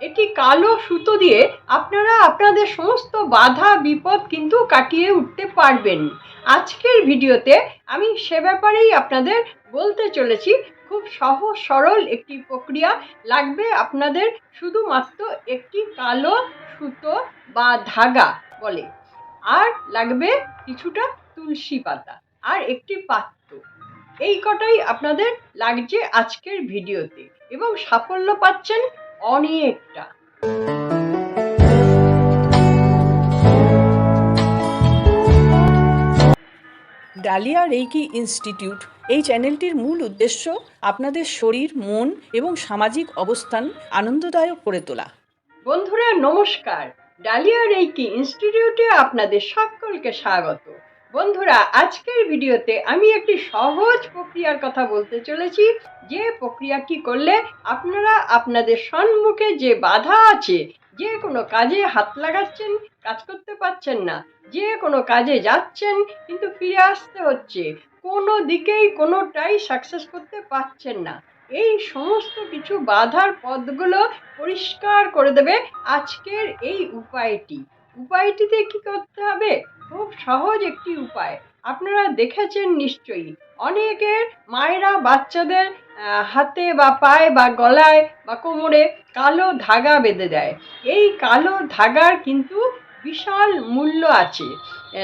এটি কালো সুতো দিয়ে আপনারা আপনাদের সমস্ত বাধা, বিপদ কিন্তু কাটিয়ে উঠতে পারবেন। আজকের ভিডিওতে আমি সে ব্যাপারেই আপনাদের বলতে চলেছি, খুব সহজ সরল একটি প্রক্রিয়া লাগবে আপনাদের শুধুমাত্র একটি কালো সুতো বা ধাগা বলে, আর লাগবে কিছুটা তুলসী পাতা আর একটি পাত্র। এই কটাই আপনাদের লাগছে আজকের ভিডিওতে এবং সাফল্য পাচ্ছেন অনেকটা। ডালিয়া রেইকি ইনস্টিটিউট এই চ্যানেলটির মূল উদ্দেশ্য আপনাদের শরীর মন এবং সামাজিক অবস্থান আনন্দদায়ক করে তোলা। বন্ধুরা নমস্কার। ডালিয়া রেইকি ইনস্টিটিউটে আপনাদের সকলকে স্বাগত। বন্ধুরা, আজকের ভিডিওতে আমি একটি সহজ প্রক্রিয়ার কথা বলতে চলেছি। যে প্রক্রিয়াটি করলে আপনারা আপনাদের সম্মুখে যে বাধা আছে, যে কোনো কাজে হাত লাগাচ্ছেন, কাজ করতে পারছেন না, যে কোনো কাজে যাচ্ছেন, কিন্তু ফিরে আসতে হচ্ছে, কোনো দিকেই কোনোটাই সাকসেস করতে পারছেন না। এই সমস্ত কিছু বাধার পথগুলো পরিষ্কার করে দেবে আজকের এই উপায়টি। উপায়টিতে কি করতে হবে। খুব সহজ একটি উপায়। আপনারা দেখেছেন নিশ্চয়ই, অনেকের মায়েরা বাচ্চাদের হাতে বা পায়ে বা গলায় বা কোমরে কালো ধাগা বেঁধে দেয়। এই কালো ধাগার কিন্তু বিশাল মূল্য আছে।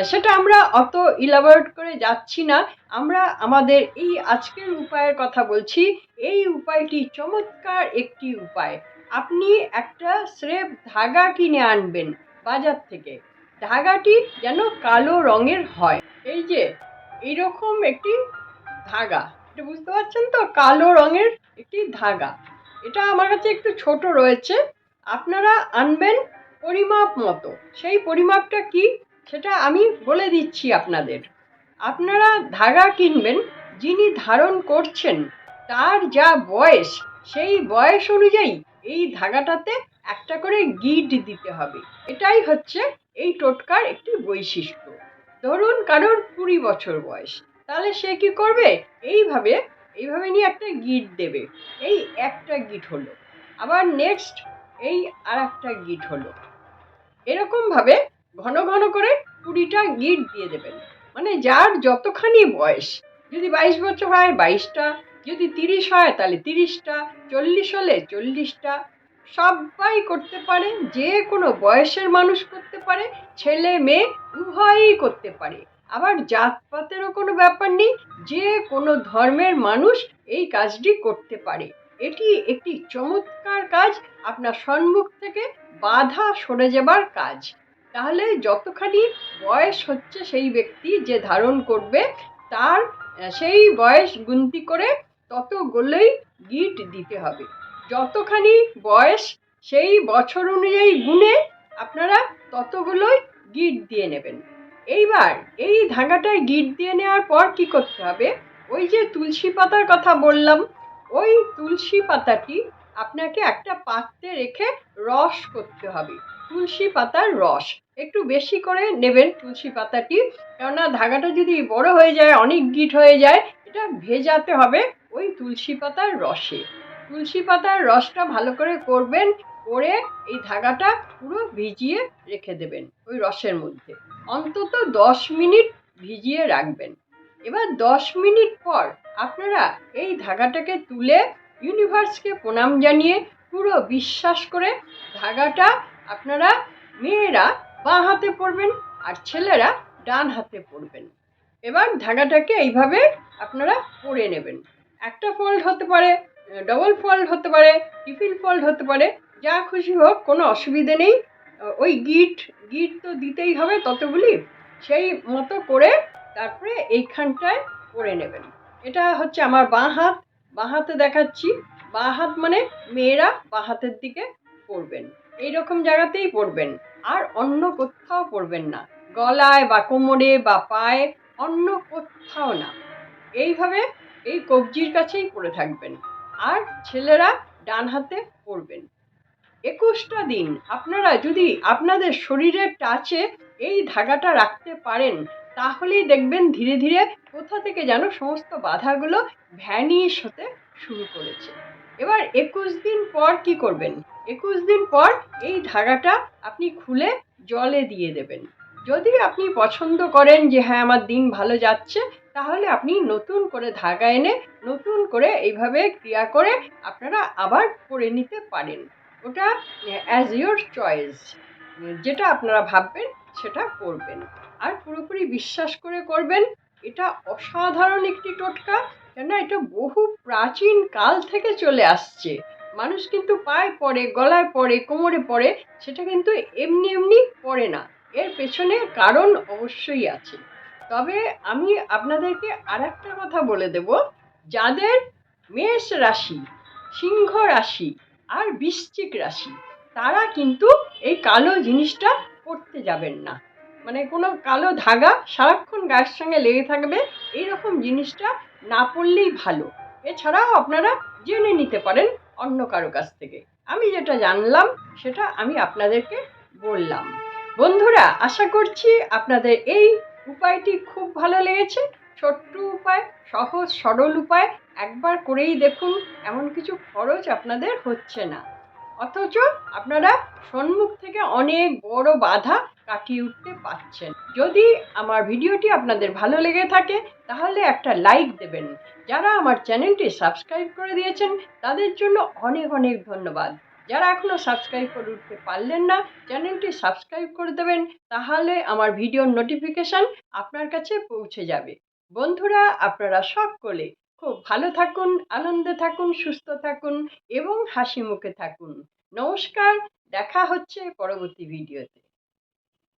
সেটা আমরা অত ইলাবোরেট করে যাচ্ছি না। আমরা আমাদের এই আজকের উপায়ের কথা বলছি। এই উপায়টি চমৎকার একটি উপায়। আপনি একটা স্রেফ ধাগা কিনে আনবেন। বাজার থেকে। ধাগাটি যেন কালো রঙের হয়। এই যে, এইরকম একটি ধাগা। এটা বুঝতে পারছেন তো? কালো রঙের একটি ধাগা। এটা আমার কাছে একটু ছোট রয়েছে। আপনারা আনবেন পরিমাপ মতো। সেই পরিমাপটা কি? সেটা আমি বলে দিচ্ছি আপনাদের। আপনারা ধাগা কিনবেন, যিনি ধারণ করছেন, তার যা বয়স, সেই বয়স অনুযায়ী এই ধাগাটাতে একটা করে গিট দিতে হবে। এটাই হচ্ছে এই টোটকার একটি বৈশিষ্ট্য। ধরুন কারোর কুড়ি বছর বয়স, তাহলে সে কি করবে? এইভাবে এইভাবে নিয়ে একটা গিট দেবে। এই একটা গিট হলো। আবার নেক্সট এই আর একটা গিট হলো। এরকমভাবে ঘন ঘন করে কুড়িটা গিট দিয়ে দেবেন। মানে যার যতখানি বয়স, যদি বাইশ বছর হয় বাইশটা, যদি তিরিশ হয় তাহলে তিরিশটা, চল্লিশ হলে চল্লিশটা সবাই করতে পারে, যে কোনো বয়সের মানুষ করতে পারে, ছেলে মেয়ে উভয়ই করতে পারে। আবার জাতপাতেরও কোনো ব্যাপার নেই, যে কোনো ধর্মের মানুষ এই কাজটি করতে পারে। এটি একটি চমৎকার কাজ, আপনার সম্মুখ থেকে বাধা সরে যাবার কাজ। তাহলে যতখানি বয়স হচ্ছে সেই ব্যক্তি যে ধারণ করবে, তার সেই বয়স গুনতি করে ততগুলোই গিট দিতে হবে। যতখানি বয়স, সেই বছর অনুযায়ী গুণে আপনারা ততগুলোই গিট দিয়ে নেবেন। এইবার এই ধাগাটায় গিট দিয়ে নেওয়ার পর কি করতে হবে? ওই যে তুলসী পাতার কথা বললাম, ওই তুলসী পাতাটি আপনাকে একটা পাত্রে রেখে রস করতে হবে। তুলসী পাতার রস। একটু বেশি করে নেবেন তুলসী পাতাটি, কেননা ধাগাটা যদি বড় হয়ে যায়, অনেক গিট হয়ে যায়, এটা ভেজাতে হবে ওই তুলসী পাতার রসে। তুলসী পাতার রসটা ভালো করে করবেন, করে এই ধাগাটা পুরো ভিজিয়ে রেখে দেবেন ওই রসের মধ্যে। অন্তত দশ মিনিট ভিজিয়ে রাখবেন। এবার দশ মিনিট পর আপনারা এই ধাগাটাকে তুলে ইউনিভার্সকে প্রণাম জানিয়ে পুরো বিশ্বাস করে ধাগাটা আপনারা মেয়েরা বাঁ হাতে পরবেন আর ছেলেরা ডান হাতে পরবেন। এবার ধাগাটাকে এইভাবে আপনারা পরে নেবেন। একটা ফোল্ড হতে পারে ডবল ফোল্ড হতে পারে টিফিন ফোল্ড হতে পারে, যা খুশি হোক, কোনো অসুবিধে নেই। ওই গিট গিট তো দিতেই হবে ততগুলি, সেই মতো করে তারপরে এইখানটায় করে নেবেন। এটা হচ্ছে আমার বাঁ হাত, বাঁ হাতে দেখাচ্ছি। বাঁ হাত মানে মেয়েরা বাঁ হাতের দিকে পড়বেন। এই রকম জায়গাতেই পরবেন আর অন্য কোথাও পরবেন না। গলায় বা কোমরে বা পায়ে অন্য কোথাও না। এইভাবে এই কবজির কাছেই পরে থাকবেন। আর ছেলেরা ডান হাতে পরবেন একুশটা দিন, আপনারা যদি আপনাদের শরীরের টাচে এই ধাগাটা রাখতে পারেন, তাহলেই দেখবেন ধীরে ধীরে কোথা থেকে যেন সমস্ত বাধাগুলো ভ্যানিশ হতে শুরু করেছে। এবার একুশ দিন পর কি করবেন? একুশ দিন পর এই ধাগাটা আপনি খুলে জলে দিয়ে দেবেন। যদি আপনি পছন্দ করেন যে হ্যাঁ আমার দিন ভালো যাচ্ছে তাহলে আপনি নতুন করে ধাগা এনে নতুন করে এইভাবে ক্রিয়া করে আপনারা আবার করে নিতে পারেন। ওটা অ্যাজ ইয়োর চয়েস যেটা আপনারা ভাববেন সেটা করবেন। আর পুরোপুরি বিশ্বাস করে করবেন, এটা অসাধারণ একটি টোটকা কেন এটা বহু প্রাচীন কাল থেকে চলে আসছে। মানুষ কিন্তু পায়ে পড়ে, গলায় পড়ে, কোমরে পড়ে, সেটা কিন্তু এমনি এমনি পড়ে না। এর পেছনে কারণ অবশ্যই আছে। তবে আমি আপনাদেরকে আর একটা কথা বলে দেব। যাদের মেষ রাশি, সিংহ রাশি আর বৃশ্চিক রাশি, তারা কিন্তু এই কালো জিনিসটা পড়তে যাবেন না। মানে কোনো কালো ধাগা সারাক্ষণ গায়ের সঙ্গে লেগে থাকবে এই রকম জিনিসটা না পড়লেই ভালো। এছাড়াও আপনারা জেনে নিতে পারেন অন্য কারও কাছ থেকে। আমি যেটা জানলাম, সেটা আমি আপনাদেরকে বললাম। বন্ধুরা, আশা করছি আপনাদের এই উপায়টি খুব ভালো লেগেছে। ছোট্ট উপায়, সহজ, সরল উপায়। একবার করেই দেখুন, এমন কিছু খরচ আপনাদের হচ্ছে না। অথচ আপনারা সম্মুখ থেকে অনেক বড় বাধা কাটিয়ে উঠতে পারছেন। যদি আমার ভিডিওটি আপনাদের ভালো লেগে থাকে, তাহলে একটা লাইক দেবেন। যারা আমার চ্যানেলটি সাবস্ক্রাইব করে দিয়েছেন, তাদের জন্য অনেক অনেক ধন্যবাদ। যারা এখনও সাবস্ক্রাইব করে উঠতে পারলেন না চ্যানেলটি সাবস্ক্রাইব করে দেবেন, তাহলে আমার ভিডিওর নোটিফিকেশান আপনার কাছে পৌঁছে যাবে। বন্ধুরা, আপনারা সকলে খুব ভালো থাকুন, আনন্দে থাকুন, সুস্থ থাকুন এবং হাসি মুখে থাকুন। নমস্কার, দেখা হচ্ছে পরবর্তী ভিডিওতে